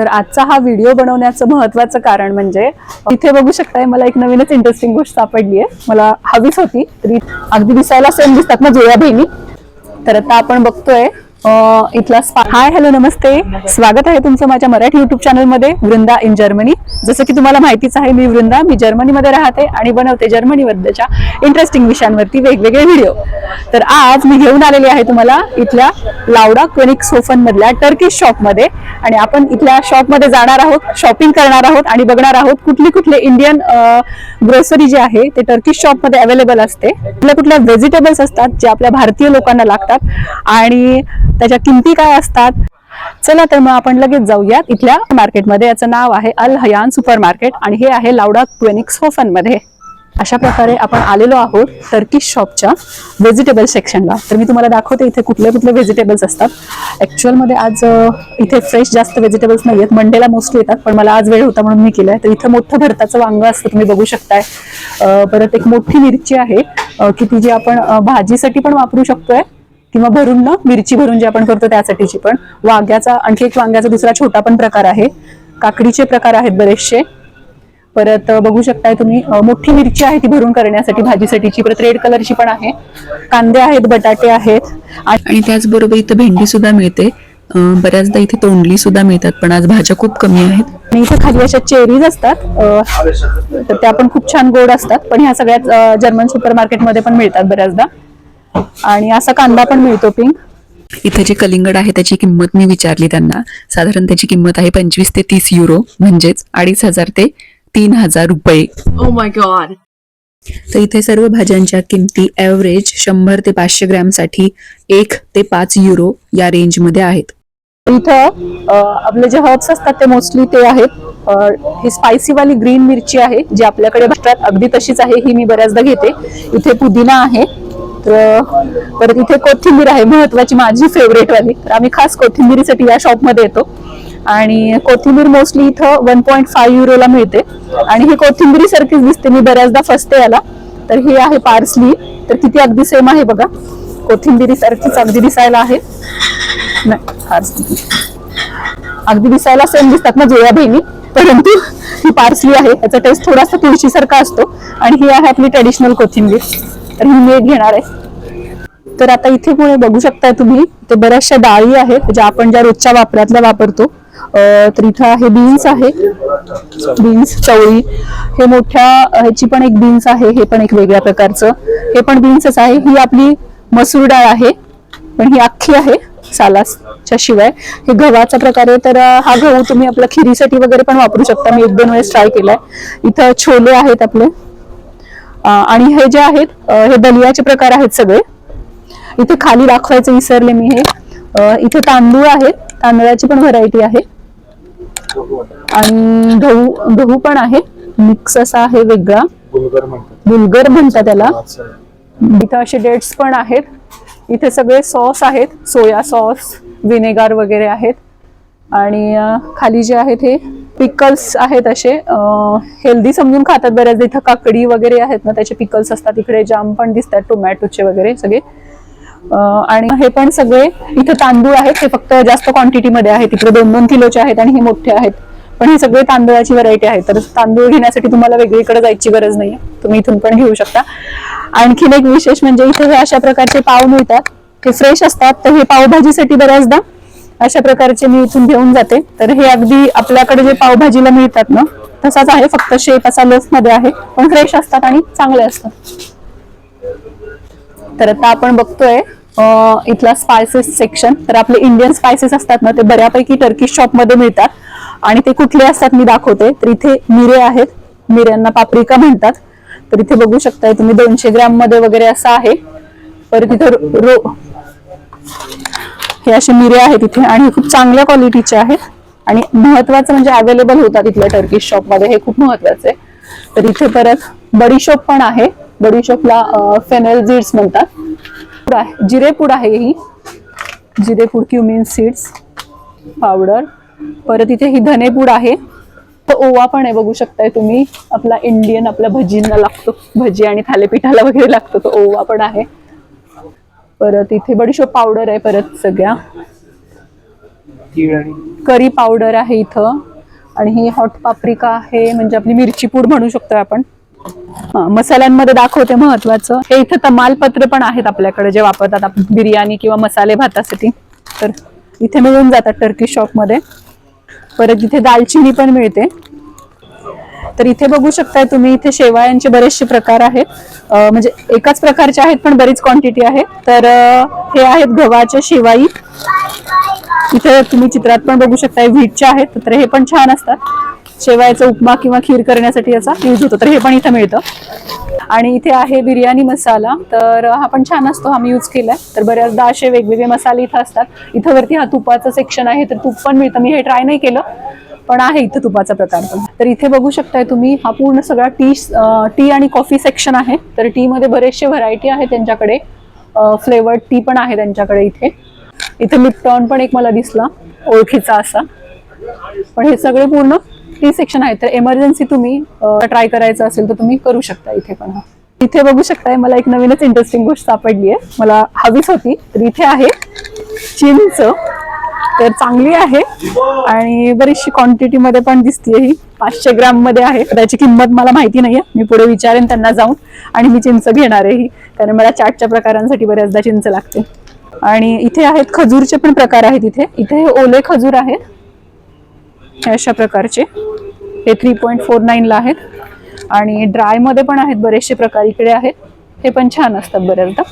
तर आजचा हा व्हिडिओ बनवण्याचं महत्वाचं कारण म्हणजे इथे बघू शकताय मला एक नवीनच इंटरेस्टिंग गोष्ट सापडली आहे मला हवीच होती तरी अगदी दिसायला सेम दिसतात ना जुळ्या बहिणी? तर आता आपण बघतोय इथला स्पा हाय हॅलो नमस्ते. स्वागत आहे तुमचं माझ्या मराठी युट्यूब चॅनलमध्ये वृंदा इन जर्मनी. जसं की तुम्हाला माहितीच आहे मी वृंदा मी जर्मनीमध्ये राहते आणि बनवते जर्मनीबद्दलच्या इंटरेस्टिंग विषयांवरती वेगवेगळे व्हिडिओ तर आज मी घेऊन आलेली आहे तुम्हाला इथल्या लावडा क्वेनिक सोफन मधल्या टर्किश शॉपमध्ये आणि आपण इथल्या शॉपमध्ये जाणार आहोत शॉपिंग करणार आहोत आणि बघणार आहोत कुठली कुठले इंडियन ग्रोसरी जे आहे ते टर्किश शॉपमध्ये अवेलेबल असते. कुठल्या कुठल्या व्हेजिटेबल्स असतात जे आपल्या भारतीय लोकांना लागतात. आणि त्याच्या किमती काय असतात? चला तर मग आपण लगेच जाऊयात इथल्या मार्केटमध्ये. याचं नाव आहे अल हयान सुपर मार्केट आणि हे आहे लावडा क्वेनिक्स होफनमध्ये अशा प्रकारे आपण आलेलो आहोत टर्किश शॉपच्या व्हेजिटेबल सेक्शनला. तर मी तुम्हाला दाखवते इथे कुठले कुठले व्हेजिटेबल्स असतात. ऍक्च्युअलमध्ये आज इथे फ्रेश जास्त व्हेजिटेबल्स नाही आहेत मंडेला मोस्टली येतात पण मला आज वेळ होता म्हणून मी केलंय. तर इथं मोठं भरताचं वांग असतं तुम्ही बघू शकताय. परत एक मोठी मिरची आहे की ती जी आपण भाजीसाठी पण वापरू शकतोय. किंवा भरून ना मिरची भरून जे आपण करतो त्यासाठीची पण. वांग्याचा आणखी एक वांग्याचा दुसरा छोटा पण प्रकार आहे. काकडीचे प्रकार आहेत बरेचसे. परत बघू शकताय तुम्ही मोठी मिरची आहे ती भरून करण्यासाठी भाजीसाठीची परत रेड कलरची पण आहे. कांदे आहेत बटाटे आहेत. आणि त्याचबरोबर इथं भेंडी सुद्धा मिळते. बऱ्याचदा इथे तोंडली सुद्धा मिळतात पण आज भाज्या खूप कमी आहेत. आणि इथे खाली अशा चेरीज असतात. तर त्या पण खूप छान गोड असतात पण ह्या सगळ्यात अ, जर्मन सुपर मार्केटमध्ये पण मिळतात बऱ्याचदा. आणि असा कांदा पण मिळतो पिंक इथे जे कलिंगड आहे त्याची किंमत मी विचारली त्यांना. साधारण त्याची किंमत आहे पंचवीस ते तीस युरो म्हणजेच अडीच हजार ते तीन हजार रुपये. Oh my god. तर इथे सर्व भाज्यांच्या किमती ॲव्हरेज शंभर ते पाचशे ग्रॅमसाठी एक ते पाच युरो या रेंजमध्ये आहेत. इथं आपले जे हर्ब्स असतात ते मोस्टली ते आहेत. ही स्पायसी वाली ग्रीन मिरची आहे जी आपल्याकडे भेटतात. अगदी तशीच आहे ही मी बऱ्याचदा घेते. इथे पुदिना आहे. तर परत इथे कोथिंबीर आहे महत्वाची माझी फेवरेट वाली. तर आम्ही खास कोथिंबीरीसाठी या शॉपमध्ये येतो. आणि कोथिंबीर मोस्टली इथं वन पॉईंट फाईव्ह युरोला मिळते. आणि ही कोथिंबीरी सारखीच दिसते मी बऱ्याचदा फसते याला. तर ही आहे पार्सली तर किती अगदी सेम आहे बघा. कोथिंबीरी सारखीच अगदी दिसायला आहे. नाही अगदी दिसायला सेम दिसतात ना जुळ्या बहिणी. परंतु ही पार्सली आहे त्याचा टेस्ट थोडासा तुळशीसारखा असतो. आणि ही आहे आपली ट्रेडिशनल कोथिंबीर. रिमेड मी एक घेणार आहे. तर आता इथे पुढे बघू शकताय तुम्ही ते बऱ्याचशा डाळी आहेत ज्या आपण ज्या रोजच्या वापरातल्या वापरतो. तर इथं आहे बीन्स आहे. बीन्स चवळी. हे मोठ्या ह्याची पण एक बीन्स आहे हे पण एक वेगळ्या प्रकारचं. हे पण बीन्सच आहे. ही आपली मसूर डाळ आहे पण ही अख्खी आहे सालाच्या शिवाय. हे गव्हाचा प्रकार आहे तर हा गहू तुम्ही आपल्या खिरीसाठी वगैरे पण वापरू शकता. मी एक दोन वेळेस ट्राय केलाय. इथं छोले आहेत आपले. आणि हे जे आहेत हे दलियाचे प्रकार आहेत सगळे. इथे खाली दाखवायचं विसरले मी हे. इथे तांदूळ आहेत तांदळाची पण व्हरायटी आहे. आणि गहू गहू पण आहे. मिक्स असा आहे वेगळा. बुलगर म्हणतात. त्याला. इथं असे डेट्स पण आहेत. इथे सगळे सॉस आहेत. सोया सॉस विनेगार वगैरे आहेत. आणि खाली जे आहेत हे पिकल्स आहेत असे. हेल्दी समजून खातात बऱ्याचदा. इथं काकडी वगैरे आहेत ना त्याचे पिकल्स असतात. इकडे जाम पण दिसतात टोमॅटोचे वगैरे सगळे. आणि हे पण सगळे इथं तांदूळ आहेत. हे फक्त जास्त क्वांटिटीमध्ये आहेत. इकडे दोन दोन किलोचे आहेत आणि हे मोठे आहेत. पण हे सगळे तांदळाची व्हरायटी आहे. तर तांदूळ घेण्यासाठी तुम्हाला वेगळीकडे जायची गरज नाही तुम्ही इथून पण घेऊ शकता. आणखीन एक विशेष म्हणजे इथे हे अशा प्रकारचे पाव मिळतात. ते फ्रेश असतात. तर हे पावभाजीसाठी बऱ्याचदा अशा प्रकारचे मी इथून घेऊन जाते. तर हे अगदी आपल्याकडे जे पावभाजीला मिळतात ना तसाच आहे. फक्त शेप असा लसमध्ये आहे. पण फ्रेश असतात आणि चांगले असतात. तर आता आपण बघतोय इथला स्पायसेस सेक्शन तर आपले इंडियन स्पायसेस असतात ना ते बऱ्यापैकी टर्किश शॉपमध्ये मिळतात. आणि ते कुठले असतात मी दाखवते. तर इथे मिरे आहेत. मिऱ्यांना पाप्रिका म्हणतात. तर इथे बघू शकताय तुम्ही दोनशे ग्रॅममध्ये वगैरे असं आहे. परत तिथं रो- हे असे मिरे आहेत इथे आणि हे खूप चांगल्या क्वालिटीचे आहेत. आणि महत्वाचं म्हणजे अवेलेबल होतात इथल्या टर्किश शॉपमध्ये हे खूप महत्वाचं आहे. तर इथे परत बडीशोप पण आहे. बडीशोपला फेनेल सीड्स म्हणतात. आहे जिरेपूड आहे ही. जिरेपूड क्युमिन सीड्स पावडर परत इथे ही धनेपूड आहे. तर ओवा पण आहे बघू शकताय तुम्ही. आपला इंडियन आपल्या भजींना लागतो. भजी आणि थालीपीठाला वगैरे लागतो तो ओवा पण आहे. परत इथे बडीशोप पावडर आहे परत सगळ्या. करी पावडर आहे इथं. आणि ही हॉट पाप्रिका आहे म्हणजे आपली मिरची पूड म्हणू शकतो आपण. मसाल्यांमध्ये दाखवते महत्वाचं हे इथं तमालपत्र पण आहेत आपल्याकडे जे वापरतात आपण बिर्याणी किंवा मसाले भातासाठी. तर इथे मिळून जातात टर्की शॉपमध्ये. परत इथे दालचिनी पण मिळते. तर इथे बघू शकताय तुम्ही इथे शेवायांचे बरेचसे प्रकार आहेत. म्हणजे एकाच प्रकारचे आहेत पण बरीच क्वांटिटी आहे. तर हे आहेत गव्हाच्या शेवाई. इथे तुम्ही चित्रात पण बघू शकताय व्हीटच्या आहेत तर हे पण छान असतात. शेवायचा उपमा किंवा खीर करण्यासाठी याचा यूज होतो तर हे पण इथं मिळतं. आणि इथे आहे बिर्याणी मसाला तर हा पण छान असतो हा मी यूज केलाय. तर बऱ्याचदा असे वेगवेगळे मसाले इथं असतात. इथं वरती हा तुपाचं सेक्शन आहे तर तूप पण मिळतं. मी हे ट्राय नाही केलं. पण आहे इथं तुपाचा प्रकार. पण तर इथे बघू शकताय तुम्ही हा पूर्ण सगळा टी टी आणि कॉफी सेक्शन आहे. तर टी मध्ये बरेचसे व्हरायटी आहे त्यांच्याकडे. फ्लेवर्ड टी पण आहे त्यांच्याकडे इथे. इथे लिप्टॉन पण एक मला दिसला ओळखीचा असा. पण हे सगळे पूर्ण टी सेक्शन आहे तर एमर्जन्सी तुम्ही ट्राय करायचं असेल तर तुम्ही करू शकता इथे पण इथे बघू शकताय मला एक नवीनच इंटरेस्टिंग गोष्ट सापडली आहे मला हवीच होती तर इथे आहे चिंच. तर चांगली आहे. आणि बरीचशी क्वांटिटी मध्ये पण दिसते ही. पाचशे ग्राममध्ये आहे. त्याची किंमत मला माहिती नाहीये. मी पुढे विचारेन त्यांना जाऊन. आणि मी चिंच घेणार आहे ही. कारण मला चाटच्या प्रकारांसाठी बऱ्याचदा चिंच लागते. आणि इथे आहेत खजूरचे पण प्रकार आहेत इथे. इथे हे ओले खजूर आहेत अशा प्रकारचे. हे थ्री पॉईंट फोर नाईनला आहेत. आणि ड्रायमध्ये पण आहेत बरेचसे प्रकार. इकडे आहेत. हे पण छान असतात बऱ्याचदा.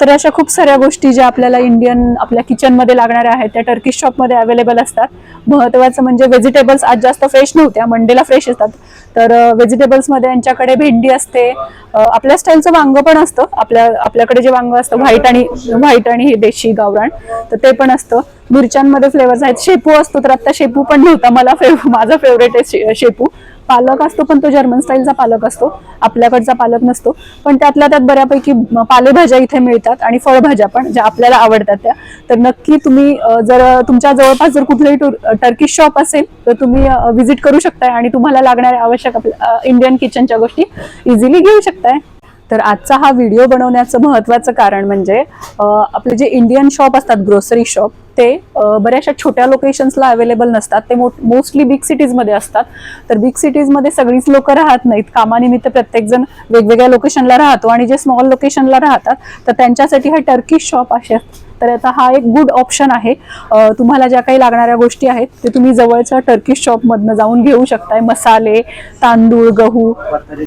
तर अशा खूप साऱ्या गोष्टी ज्या आपल्याला इंडियन आपल्या किचनमध्ये लागणाऱ्या आहेत त्या टर्किश शॉपमध्ये अवेलेबल असतात. महत्त्वाचं म्हणजे व्हेजिटेबल्स आज जास्त फ्रेश नव्हत्या मंडेला फ्रेश असतात तर व्हेजिटेबल्समध्ये यांच्याकडे भेंडी असते आपल्या स्टाईलचं वांग पण असतं. आपल्या आपल्याकडे जे वांग असतं व्हाईट आणि व्हाईट आणि हे देशी गावरान तर ते पण असतं. मिरच्यांमध्ये फ्लेवर्स आहेत. शेपू असतो तर आता शेपू पण नव्हता. मला फेव माझा फेवरेट आहे शे- शेपू. पालक असतो पण तो जर्मन स्टाईलचा पालक असतो. आपल्याकडचा पालक नसतो. पण त्यातल्या त्यात बऱ्यापैकी पालेभाज्या इथे मिळतात आणि फळभाज्या पण ज्या आपल्याला आवडतात त्या. तर नक्की तुम्ही जर तुमच्या जवळपास जर कुठलंही टूर टर्किश शॉप असेल तर तुम्ही व्हिजिट करू शकताय आणि तुम्हाला लागणाऱ्या आवश्यक आपल्या इंडियन किचनच्या गोष्टी इझिली घेऊ शकताय. तर आजचा हा व्हिडिओ बनवण्याचं महत्त्वाचं कारण म्हणजे आपले जे इंडियन शॉप असतात ग्रोसरी शॉप ते बऱ्याचशा छोट्या लोकेशन्सला अवेलेबल नसतात. ते मोस्टली बिग सिटीजमध्ये असतात. तर बिग सिटीजमध्ये सगळीच लोक राहत नाहीत. कामानिमित्त प्रत्येकजण वेगवेगळ्या लोकेशनला राहतो आणि जे स्मॉल लोकेशनला राहतात तर त्यांच्यासाठी हे टर्किश शॉप असे तर आता हा एक गुड ऑप्शन आहे. तुम्हाला ज्या काही लागणाऱ्या गोष्टी आहेत ते तुम्ही जवळच्या टर्किश शॉपमधनं जाऊन घेऊ शकताय. मसाले तांदूळ गहू.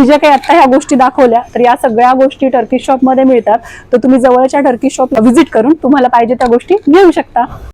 ज्या काही आत्ता ह्या गोष्टी दाखवल्या तर या सगळ्या गोष्टी टर्किश शॉपमध्ये मिळतात. तर तुम्ही जवळच्या टर्किश शॉपला व्हिजिट करून तुम्हाला पाहिजे त्या गोष्टी घेऊ शकता.